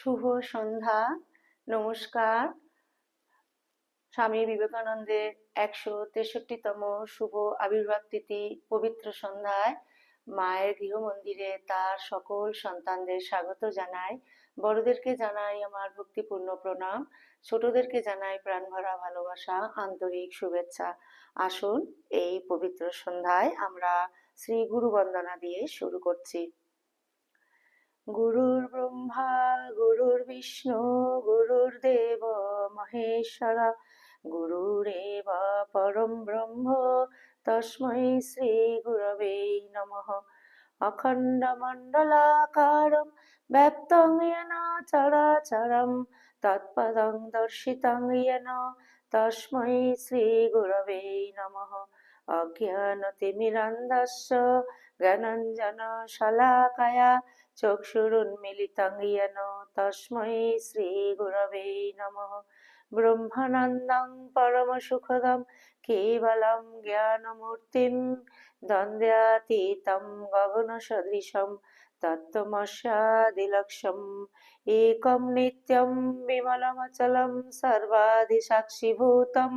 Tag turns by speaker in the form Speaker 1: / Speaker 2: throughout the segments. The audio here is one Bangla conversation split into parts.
Speaker 1: শুভ সন্ধ্যা, নমস্কার। স্বামী বিবেকানন্দের একশো তেষট্টিতম শুভ আবির্ভাব তিথি পবিত্র সন্ধ্যায়। মায়ের গৃহমন্দিরে তার সকল সন্তানদের স্বাগত জানাই। বড়দেরকে জানাই আমার ভক্তিপূর্ণ প্রণাম। ছোটদেরকে জানাই প্রাণভরা ভালোবাসা, আন্তরিক শুভেচ্ছা। আসুন এই পবিত্র সন্ধ্যায় আমরা শ্রী গুরু বন্দনা দিয়ে শুরু করছি। গুরুর ব্রহ্মা, গুরুর বিষ্ণু, গুরুর দেব মহেশ্বরা, গুরুরেব পরম ব্রহ্ম, তস্মৈ শ্রী গুরবে নম। অখণ্ডমণ্ডলাকারম ব্যাপ্তং ইয়েন চরাচরম, তৎপদং দর্শিতং ইয়েন তস্মৈ শ্রী গুরবে নম। অজ্ঞানতিমিরন্দস্য জ্ঞানঞ্জন শলাকয়া চক্ষুরুন্মিলিতং জ্ঞান তস্মৈ শ্রীগুরবে নমঃ। ব্রহ্মানন্দং পরমসুখদম কেবলম জ্ঞানমূর্তিম দ্বন্দ্বাতীতম গগনসদৃশম তত্ত্বমস্যাদিলক্ষম একম নিত্যম বিমলমচলম সর্বাধি সাক্ষীভূতম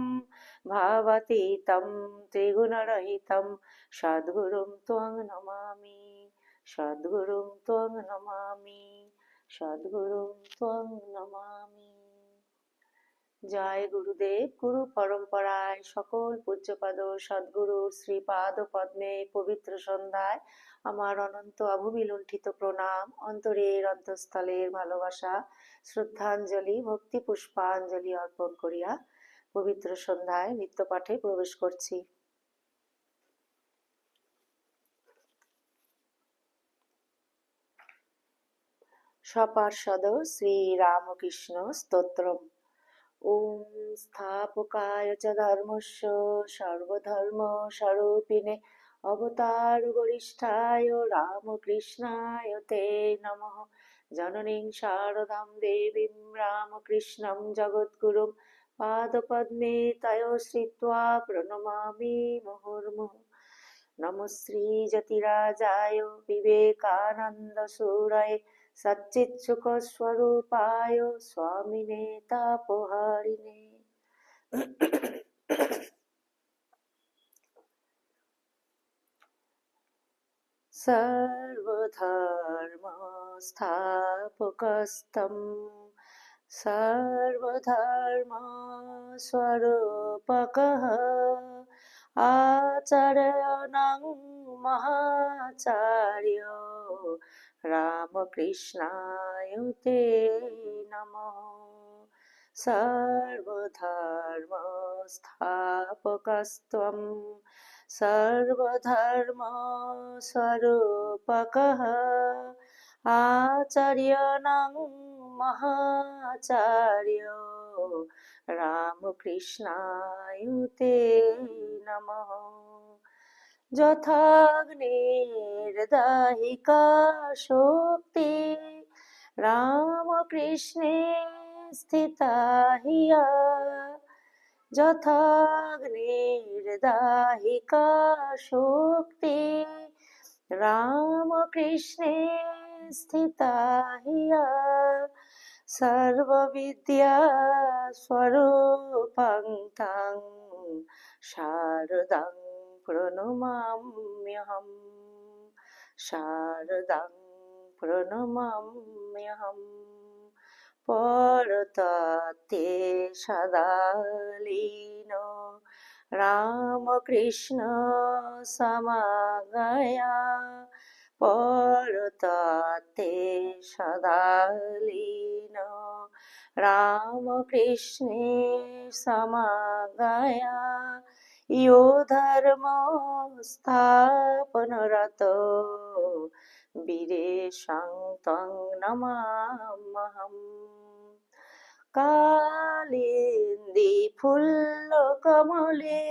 Speaker 1: ভাবাতীতম ত্রিগুণরহিতম সদ্গুরুম ত্বং নমামি। সদ্গুরুং ত্বং নমামি সদ্গুরুং ত্বং নমামি। জয় গুরুদেব, গুরু পরম্পরায় সকল পূজ্যপাদ সদ্গুরু শ্রীপাদ পদ্মে পবিত্র সন্ধ্যায় আমার অনন্ত অভূমিলুণ্ঠিত প্রণাম, অন্তরের অন্তঃস্থলের ভালোবাসা, শ্রদ্ধাঞ্জলি ভক্তি পুষ্পাঞ্জলি অর্পণ করিয়া পবিত্র সন্ধ্যায় নিত্য পাঠে প্রবেশ করছি। সপার্ষদ শ্রীরামকৃষ্ণ স্তোত্রম। ওম স্থাপকায় চ ধর্মস্য সর্বধর্ম স্বরূপিণে অবতার গরিষ্ঠায় রামকৃষ্ণায় তে নমঃ। জননীং শারদাং দেবীং রামকৃষ্ণং জগদ্গুরুং পাদপদ্মে তয় শ্রিত্বা প্রণমামি মুহুর্মুহুঃ। নমঃ শ্রীযতিরাজায় বিবেকানন্দসূরয়ে સચ્ચિત્સુખસ્વરૂપાય સ્વામીને તાપહારીને સર્વધર્મસ્થાપકસ્તમ सर्वधर्मस्वरूपकः आचर्यणं महाचार्य রামকৃষ্ণায় তে নম। সর্বধর্মস্থাপকস্ত্বম সর্বধর্ম স্বরূপকঃ আচার্য নং মহাচার্য রামকৃষ্ণায় নমঃ। नमः যথাগ্নির্দাহিকা শক্তি রামকৃষ্ণে স্থিতা হিয়া যথাগ্নির্দাহিকা শক্তি রামকৃষ্ণে স্থিতা হিয়া সর্ববিদ্যা স্বরূপং শারদাং প্রণমাম্যহম শারদাং প্রণমাম্যহম পরততে সদালীন। রামকৃষ্ণ সমাগয়া। পরততে সদালীন। রামকৃষ্ণে সমাগয়া। ইয়ো ধর্ম স্থাপনরত বীরে সাং নমামহম কালিন্দি ফুল্ল কমলে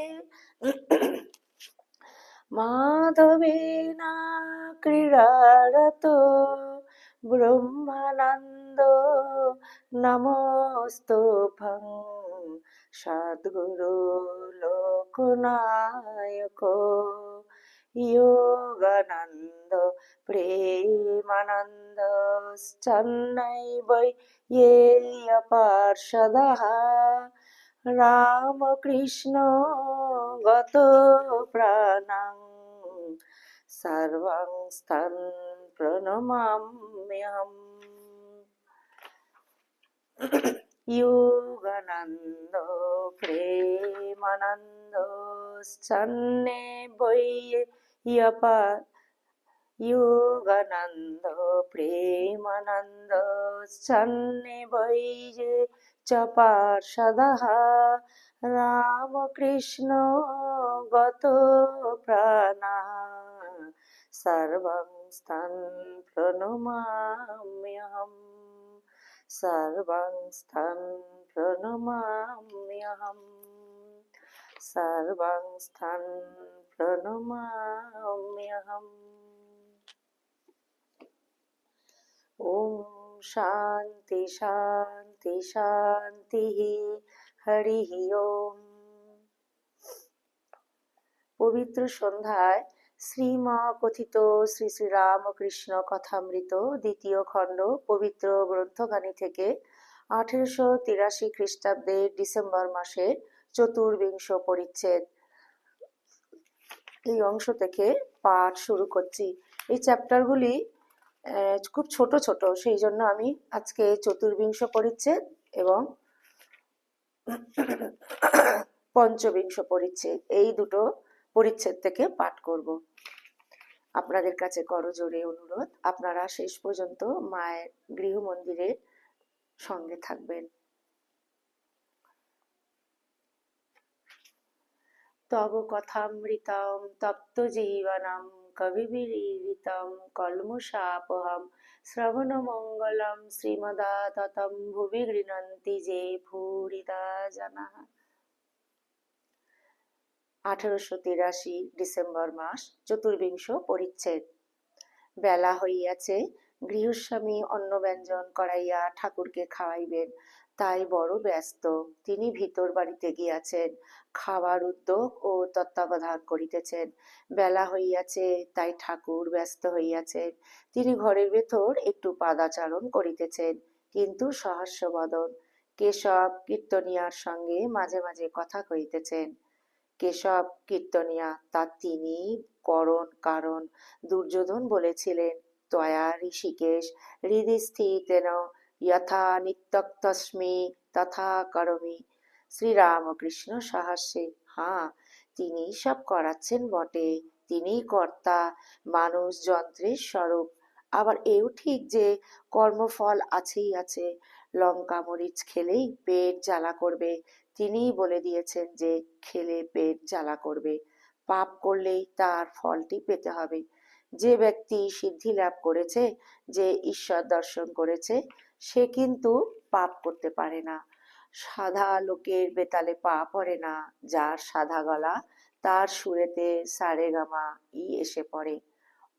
Speaker 1: মাধবেনা ক্রীড়ারত ব্রহ্মানন্দ নমস্তভং সদ্গুরু লোকনায়ক योगानन्द प्रेमानन्द चन्नै वै ये पार्षदः রামকৃষ্ণ গত প্রাণাং সর্বং স্থান প্রণমাম্যহম योगानन्द प्रेमानन्दश्चन्ने वै यपा योगानन्द प्रेमानन्दश्चन्ने वै चपार्षदः रामकृष्ण गतो प्राणः सर्वं स्तन् प्रणमाम्यहम् সর্বংস্থং প্রণমাম্যহম সর্বংস্থং প্রণমাম্যহম ওম শান্তি শান্তি শান্তি হরি ওম পবিত্র সন্ধ্যায় শ্রীমা কথিত শ্রী শ্রী রামকৃষ্ণ কথামৃত, দ্বিতীয় খণ্ড, পবিত্র গ্রন্থখানি থেকে আঠেরোশো তিরাশি খ্রিস্টাব্দের ডিসেম্বর মাসের চতুর্বিংশ পরিচ্ছেদ। এই অংশ থেকে পাঠ শুরু করছি। এই চ্যাপ্টারগুলি খুব ছোট ছোট, সেই জন্য আমি আজকে চতুর্বিংশ পরিচ্ছেদ এবং পঞ্চবিংশ পরিচ্ছেদ। এই দুটো পরিচ্ছেদ থেকে পাঠ করব। আপনাদের কাছে করজোরে অনুরোধ, আপনারা শেষ পর্যন্ত মায়ের গৃহ মন্দিরের সঙ্গে থাকবেন। তব কথামৃতম, তপ্ত জীবনম কবিবিরিতম কলমুষাপহম শ্রবণমঙ্গলম শ্রীমদা ততম ভুবি গৃণন্তি যে ভূরিদা জানা আঠারোশো তিরাশি ডিসেম্বর মাস চতুর্বিংশ পরিচ্ছেদ। বেলা হইয়াছে, গৃহস্বামী অন্ন ব্যঞ্জন করাইয়া ঠাকুরকে খাওয়াইবেন। তাই বড় ব্যস্ত। তিনি ভিতর বাড়িতে গিয়াছেন খাবার উদ্যোগ ও তত্ত্বাবধান করিতেছেন। বেলা হইয়াছে, তাই ঠাকুর ব্যস্ত হইয়াছেন। তিনি ঘরের ভেতর একটু পাদাচারণ করিতেছেন, কিন্তু সহাস্যবদন। কেশব কীর্তনিয়ার সঙ্গে মাঝে মাঝে কথা কহিতেছেন কেশব কীর্তনিয়া, তা তিনি করণ কারণ দুর্যোধন বলেছিলেন তয়া ঋষিকেশ, হৃদি স্থিতেন যথা নিত্যক্তস্মি তথা করমি। শ্রীরামকৃষ্ণ সাহাস্যে হ্যাঁ তিনি সব করাচ্ছেন বটে তিনি কর্তা, মানুষ যন্ত্রের স্বরূপ। আবার এও ঠিক যে কর্মফল আছেই আছে। লঙ্কা, মরিচ খেলেই পেট জ্বালা করবে। তিনিই বলে দিয়েছেন যে খেলে পেট জ্বালা করবে। পাপ করলেই তার ফলটি পেতে হবে। যে ব্যক্তি সিদ্ধি লাভ করেছে, যে ঈশ্বর দর্শন করেছে, সে কিন্তু পাপ করতে পারে না। সাধা লোকের বেতালে পা পড়ে না, যার সাধা গলা তার সুরেতে সারে গামা ই এসে পড়ে।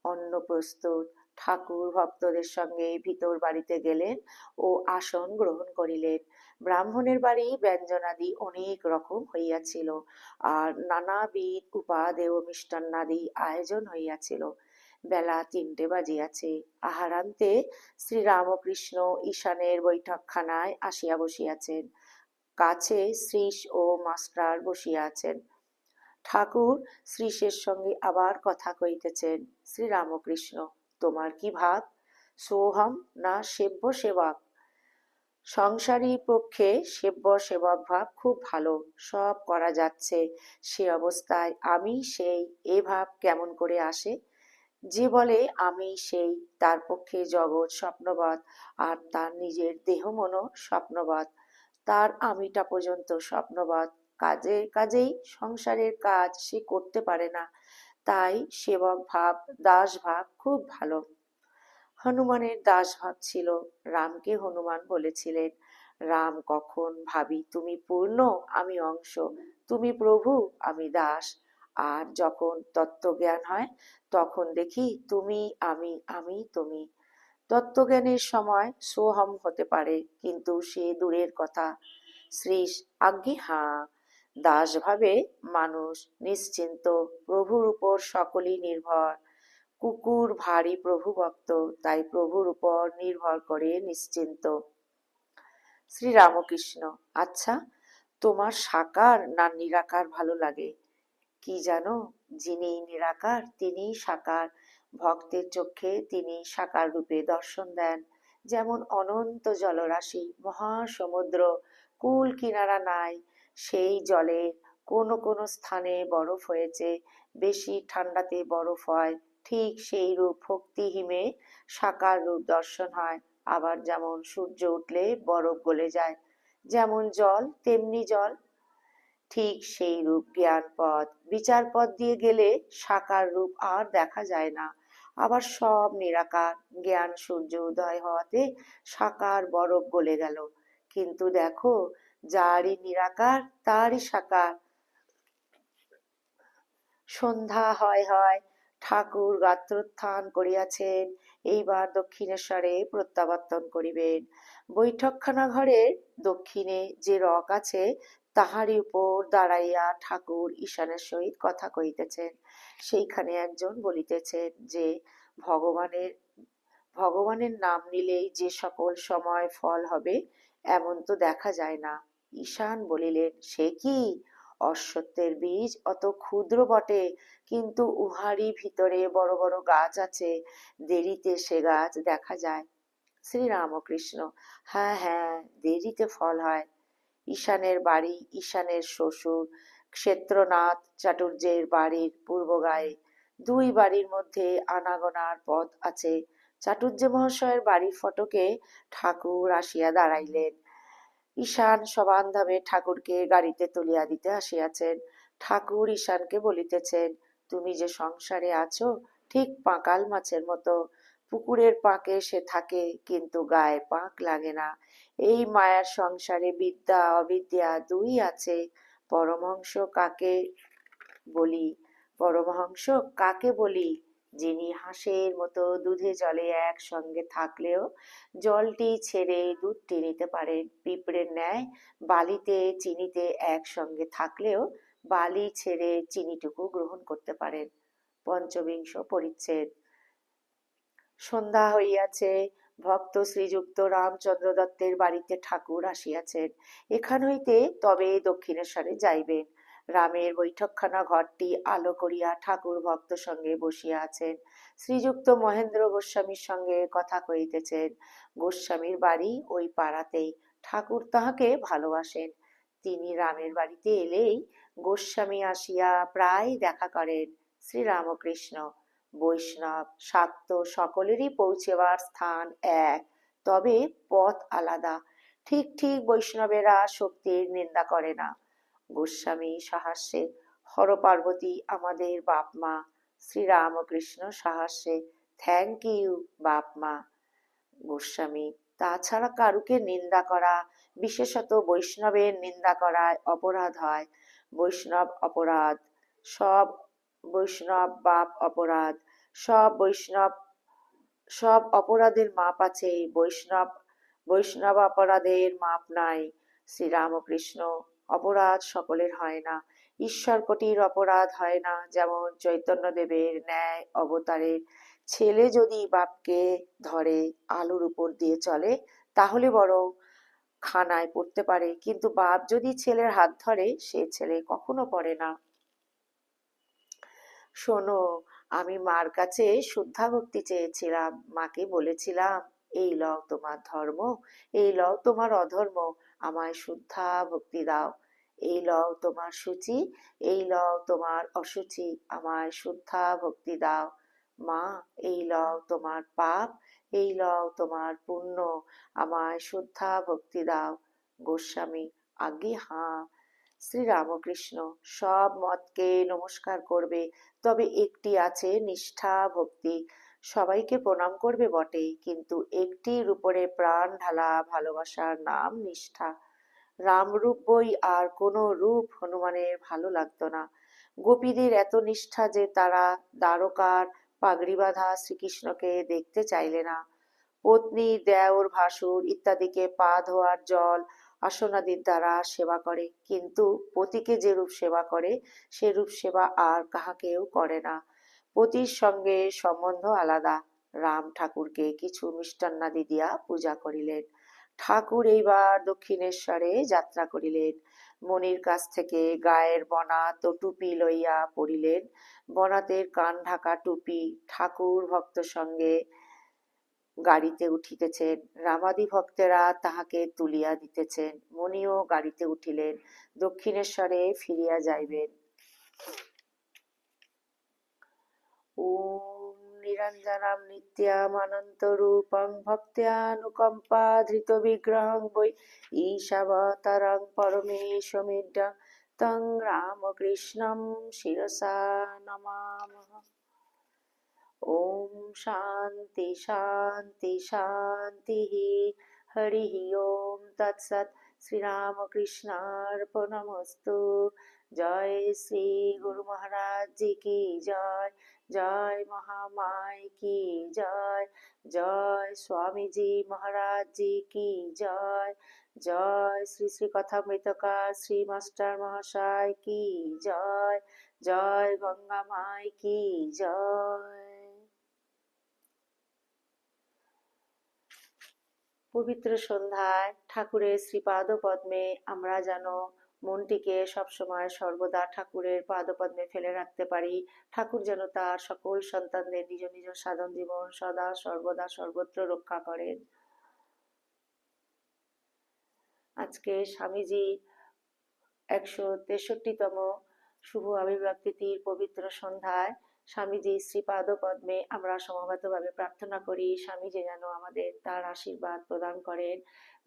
Speaker 1: অন্ন প্রস্তুত ঠাকুর ভক্তদের সঙ্গে ভিতর বাড়িতে গেলেন ও আসন গ্রহণ করিলেন। ব্রাহ্মণের বাড়ি ব্যঞ্জনাদি অনেক রকম হইয়াছিল আর নানাবিধ উপাদেয় মিষ্টান্নাদি আয়োজন হইয়াছিল। বেলা তিনটে বাজিয়াছে। আহারান্তে শ্রীরামকৃষ্ণ ঈশানের বৈঠকখানায় আসিয়া বসিয়াছেন। কাছে শ্রীশ ও মাস্টার বসিয়া আছেন। ঠাকুর শ্রীশের সঙ্গে আবার কথা কইতেছেন। শ্রীরামকৃষ্ণ তোমার কি ভাব সোহম, না সেব্য সেবক? সংসারী পক্ষে সেব্য সেবক ভাব খুব ভালো, সব করা যাচ্ছে, সে অবস্থায় আমি সেই, এ ভাব কেমন করে আসে? যে বলে আমি সেই, তার পক্ষে জগৎ স্বপ্নবাদ, আর তার নিজের দেহ মনো স্বপ্নবাদ। তার আমিটা পর্যন্ত স্বপ্নবাদ, কাজে, কাজেই সংসারের কাজ সে করতে পারে না। তাই সেবক ভাব, দাস ভাব খুব ভালো। হনুমানের দাস ভাব ছিল, রামকে হনুমান বলেছিলেন, রাম কখন ভাবি তুমি পূর্ণ, আমি অংশ, তুমি প্রভু, আমি দাস। আর যখন তত্ত্বজ্ঞান হয়, তখন দেখি তুমি, আমি আমি, তুমি। তত্ত্বজ্ঞানের সময় সোহম হতে পারে, কিন্তু সে দূরের কথা। শ্রীশ আজ্ঞে হাঁ
Speaker 2: দাস ভাবে মানুষ নিশ্চিন্ত, প্রভুর উপর সকলই নির্ভর। কুকুর ভারী প্রভু ভক্ত, তাই প্রভুর উপর নির্ভর করে নিশ্চিন্ত। শ্রী রামকৃষ্ণ আচ্ছা তোমার সাকার না নিরাকার ভালো লাগে? কি জানো, যিনি নিরাকার তিনি সাকার। ভক্তের চোখে তিনি সাকার রূপে দর্শন দেন। যেমন অনন্ত জলরাশি, মহাসমুদ্র, কুল কিনারা নাই সেই জলে কোনো কোনো স্থানে বরফ হয়েছে, বেশি ঠান্ডাতে বরফ হয়, ঠিক সেই রূপ ভক্তি হিমে সাকার রূপ দর্শন হয়। আবার যেমন সূর্য উঠলে বরফ গলে যায়, যেমন জল তেমনি জল। ঠিক সেই রূপ জ্ঞান পথ বিচার পথ দিয়ে গেলে সাকার রূপ আর দেখা যায় না। আবার সব নিরাকার, জ্ঞান সূর্য উদয় হওয়াতে সাকার বরফ গলে গেল। কিন্তু দেখো যারই নিরাকার, তারই সাকার। সন্ধ্যা, হয় হয়, ঠাকুর গাত্রোত্থান করিয়াছেন, এইবার দক্ষিণেশ্বরে প্রত্যাবর্তন করিবেন। বৈঠকখানা ঘরের দক্ষিণে যে রক আছে, তাহারই উপর দাঁড়াইয়া ঠাকুর ঈশানের সহিত কথা কহিতেছেন। সেইখানে একজন বলিতেছেন যে, ভগবানের ভগবানের নাম নিলেই যে সকল সময় ফল হবে, এমন তো দেখা যায় না। ঈশান বলিলেন, সে কি? অশ্বত্থের বীজ অত ক্ষুদ্র বটে, কিন্তু উহারই ভিতরে বড় বড় গাছ আছে, দেরিতে সে গাছ দেখা যায়। শ্রী রামকৃষ্ণ হ্যাঁ হ্যাঁ দেরিতে ফল হয়। ঈশানের বাড়ি ঈশানের শ্বশুর ক্ষেত্রনাথ চাটুর্যের বাড়ির পূর্ব গায়ে। দুই বাড়ির মধ্যে আনাগোনার পথ আছে। চাটুর্য মহাশয়ের বাড়ির ফটকে ঠাকুর আসিয়া দাঁড়াইলেন। ঈশান সবান্ধবে ঠাকুরকে গাড়িতে তুলিয়া দিতে আসিয়াছেন। ঠাকুর ঈশানকে বলিতেছেন, তুমি যে সংসারে আছো, ঠিক পাঁকাল মাছের মতো। পুকুরের পাকে সে থাকে, কিন্তু গায়ে পাক লাগে না। এই মায়ার সংসারে বিদ্যা, অবিদ্যা দুই আছে। পরমহংস কাকে বলি? পরমহংস কাকে বলি? যিনি হাঁসের মতো দুধে জলে একসঙ্গে থাকলেও জলটি ছেড়ে দুধটি নিতে পারেন পিঁপড়ের ন্যায় বালিতে, চিনিতে একসঙ্গে থাকলেও বালি ছেড়ে চিনিটুকু গ্রহণ করতে পারেন। পঞ্চবিংশ পরিচ্ছেদ। সন্ধ্যা হইয়াছে, ভক্ত শ্রীযুক্ত রামচন্দ্র দত্তের বাড়িতে ঠাকুর আসিয়াছেন। এখান হইতে তবে দক্ষিণেশ্বরে যাইবেন রামের বৈঠকখানা ঘরটি আলো করিয়া ঠাকুর ভক্ত সঙ্গে বসিয়া আছেন। শ্রীযুক্ত মহেন্দ্র গোস্বামীর সঙ্গে কথা কহিতেছেন, গোস্বামীর বাড়ি ওই পাড়াতেই। ঠাকুর তাহাকে ভালোবাসেন। তিনি রামের বাড়িতে এলেই গোস্বামী আসিয়া প্রায় দেখা করেন শ্রীরামকৃষ্ণ। বৈষ্ণব শাক্ত সকলেরই পৌঁছেবার স্থান এক, তবে পথ আলাদা। ঠিক ঠিক বৈষ্ণবেরা শক্তির নিন্দা করে না। গোস্বামী সাহাস্যে হর পার্বতী আমাদের বাপ মা শ্রীরামকৃষ্ণ সাহাস্যে থ্যাংক ইউ বাপ মা গোস্বামী, তাছাড়া কারুকে নিন্দা করা, বিশেষত বৈষ্ণবের নিন্দা করায় অপরাধ হয়। বৈষ্ণব অপরাধ, সব বৈষ্ণব বাপ অপরাধ, সব বৈষ্ণব, সব অপরাধের মাপ আছে। বৈষ্ণব বৈষ্ণব অপরাধের মাপ নাই। শ্রীরামকৃষ্ণ অপরাধ সকলের হয় না। ঈশ্বর কোটির অপরাধ হয় না, যেমন চৈতন্যদেবের ন্যায় অবতারের ছেলে যদি বাপকে ধরে, আলুর উপর দিয়ে চলে, তাহলে বরং খানায় পড়তে পারে। কিন্তু বাপ যদি ছেলের হাত ধরে, সে ছেলে কখনো পড়ে না। শোনো, আমি মার কাছে শুদ্ধা ভক্তি চেয়েছিলাম। মাকে বলেছিলাম, এই লও তোমার ধর্ম, এই লও তোমার অধর্ম। আমায় শুদ্ধা ভক্তি দাও। এই লও তোমার সূচি, এই লও তোমার অসুচি, আমায় শুদ্ধা ভক্তি দাও। মা, এই লও তোমার পাপ, এই লও তোমার পুণ্য, আমায় শুদ্ধা ভক্তি দাও। গোস্বামী আগে হাঁ। শ্রী রামকৃষ্ণ সব মতকে নমস্কার করবে, তবে একটি আছে নিষ্ঠা ভক্তি। সবাইকে প্রণাম করবে বটে কিন্তু একটির উপরে প্রাণ ঢালা ভালোবাসার নাম নিষ্ঠা। রামরূপ বই আর কোনো রূপ হনুমানের ভালো লাগতো না। গোপীদের এত নিষ্ঠা যে তারা দ্বারকার পাগড়ি বাঁধা শ্রীকৃষ্ণকে দেখতে চাইলে না। পত্নী, দেওর, ভাসুর ইত্যাদিকে পা ধোয়ার জল আসনাদির দ্বারা সেবা করে, কিন্তু পতিকে যেরূপ সেবা করে সেরূপ সেবা আর কাহাকেও করে না। পতির সঙ্গে সম্বন্ধ আলাদা। রাম ঠাকুরকে কিছু মিষ্টান্নাদি দিয়া পূজা করিলেন। ঠাকুর এইবার দক্ষিণেশ্বরে যাত্রা করিলেন। মনির কাছ থেকে গায়ের বনাত ও টুপি লইয়া পড়িলেন। বনাতের কান ঢাকা টুপি ঠাকুর ভক্ত সঙ্গে গাড়িতে উঠিতেছেন। রামাদি ভক্তেরা তাহাকে তুলিয়া দিতেছেন। মনিও গাড়িতে উঠিলেন। দক্ষিণেশ্বরে ফিরিয়া যাইবেন। নিরঞ্জনাম নিত্যামানন্তরূপং ভক্ত্যানুকম্পা ধৃত বিগ্রহং বৈ ঈশাবতারং পরমেশমিড্ডং তং রামকৃষ্ণম শিরসা নমামঃ ওম শান্তি শান্তি শান্তি হরি ওম তৎসৎ শ্রীরামকৃষ্ণার্পণমস্তু জয় শ্রী গুরু মহারাজ জি কি জয় মহামায়, কি জয়? জয় স্বামীজি মহারাজ জি কি জয়? জয় শ্রী শ্রী কথা কথামৃতকার শ্রী মাস্টার মহাশয়, কি জয়? জয় গঙ্গা মাই কি জয়? পবিত্র সন্ধ্যায় ঠাকুরের শ্রীপাদ পদ্মে আমরা যেন মনটিকে সবসময় সর্বদা ঠাকুরের পাদপদ্মে ফেলে রাখতে পারি। ঠাকুর যেন তার সকল সন্তানদের নিজ নিজ সাধন জীবন সদা সর্বদা সর্বত্র রক্ষা করেন। আজকে স্বামীজি একশো তেষট্টিতম শুভ আবির্ভাব পবিত্র সন্ধ্যায় স্বামীজি শ্রীপাদ পদ্মে আমরা সমবেতভাবে প্রার্থনা করি, স্বামীজি যেন আমাদের তার আশীর্বাদ প্রদান করেন।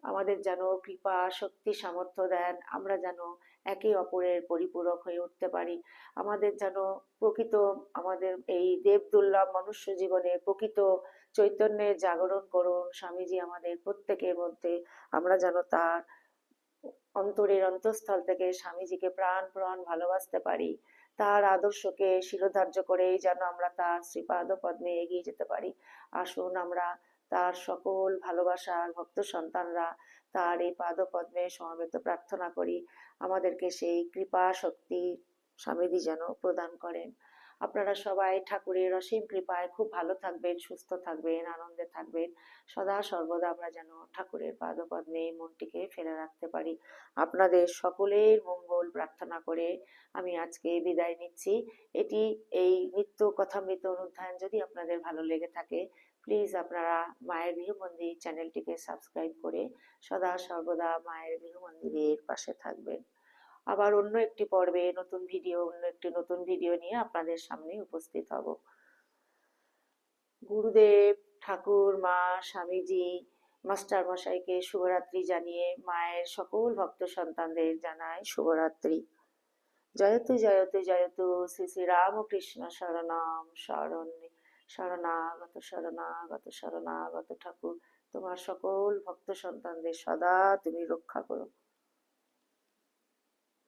Speaker 2: আমাদের যেন কৃপা, শক্তি, সামর্থ্য দেন, আমরা যেন একে অপরের পরিপূরক হয়ে উঠতে পারি। আমাদের যেন প্রকৃত আমাদের এই দেব দুর্লভ মনুষ্য জীবনে প্রকৃত চৈতন্যের জাগরণ করুন, স্বামীজি আমাদের প্রত্যেকের মধ্যে। আমরা যেন তার অন্তরের অন্তঃস্থল থেকে স্বামীজিকে প্রাণ প্রাণ ভালোবাসতে পারি। তার আদর্শকে শিরোধার্য করেই যেন আমরা তার শ্রীপাদ পদ্মে এগিয়ে যেতে পারি। আসুন আমরা তার সকল ভালোবাসার ভক্ত সন্তানরা তার এই পাদ পদ্মে সমবেত প্রার্থনা করি। আমাদেরকে সেই কৃপা শক্তি স্বামীজি যেন প্রদান করেন। আপনারা সবাই ঠাকুরের অসীম কৃপায় খুব ভালো থাকবেন, সুস্থ থাকবেন, আনন্দে থাকবেন। সদা সর্বদা আমরা যেন ঠাকুরের পাদপদ্মে মনটিকে ফেলে রাখতে পারি। আপনাদের সকলের মঙ্গল প্রার্থনা করে আমি আজকে বিদায় নিচ্ছি। এটি এই নিত্য কথামৃত অনুধ্যান যদি আপনাদের ভালো লেগে থাকে প্লিজ আপনারা মায়ের গৃহমন্দির চ্যানেলটিকে সাবস্ক্রাইব করে সদা সর্বদা মায়ের গৃহমন্দিরের পাশে থাকবেন। আবার অন্য একটি পর্বে নতুন ভিডিও অন্য একটি নতুন ভিডিও নিয়ে আপনাদের সামনে উপস্থিত হব। গুরুদেব, ঠাকুর, মা, স্বামীজি, মাস্টার মশাইকে শুভরাত্রি জানিয়ে মায়ের সকল ভক্ত সন্তানদের জানায় শুভরাত্রি। জয়তু জয়তু জয়তু, শ্রী শ্রী রামকৃষ্ণ শরণাম, শরণ্যে। শরণাগত শরণাগত শরণাগত ঠাকুর। তোমার সকল ভক্ত সন্তানদের সদা তুমি রক্ষা করো।